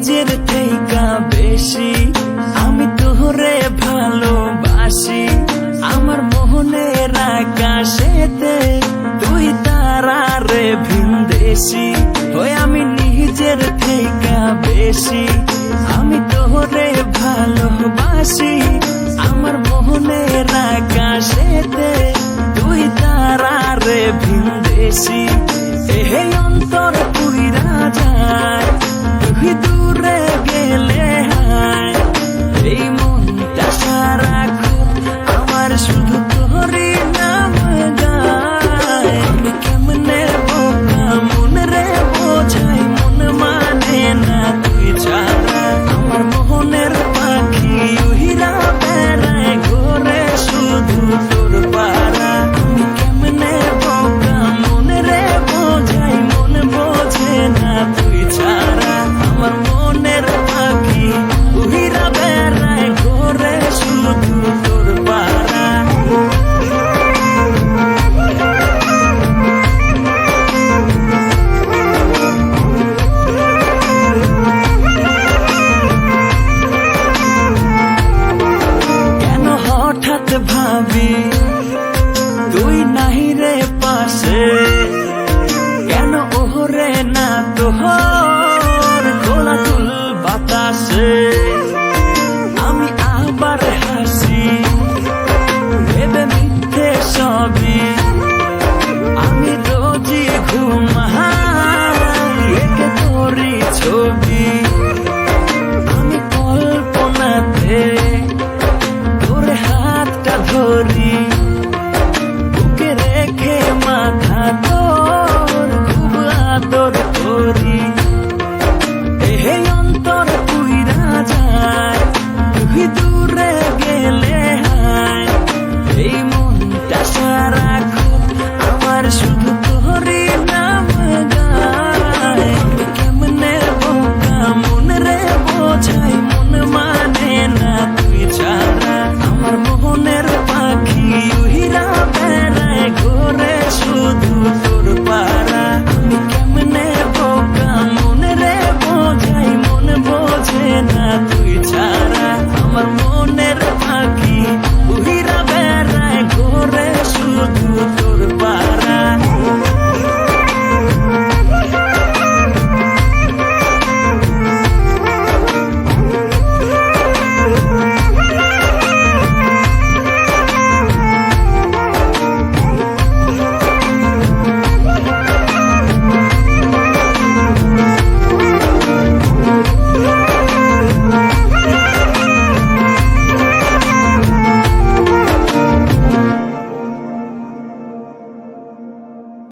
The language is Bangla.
নিজের থেকা বেশি। আমি তোরে ভালোবাসি, আমার মোহনের আকাশেতে তুই তারারে ভিন্দেশি। ভিনদেশি আমি নিজের থেকা বেশি, আমি তোরে ভালোবাসি। ভোর গোলাকুল বাতাসে। আমি আবার হাসি, ভেবে মিথ্যে সবই। আমি রোজি ঘুমাই একে তোরি ছবি। আমি কল্পনাতে তোর হাতটা this room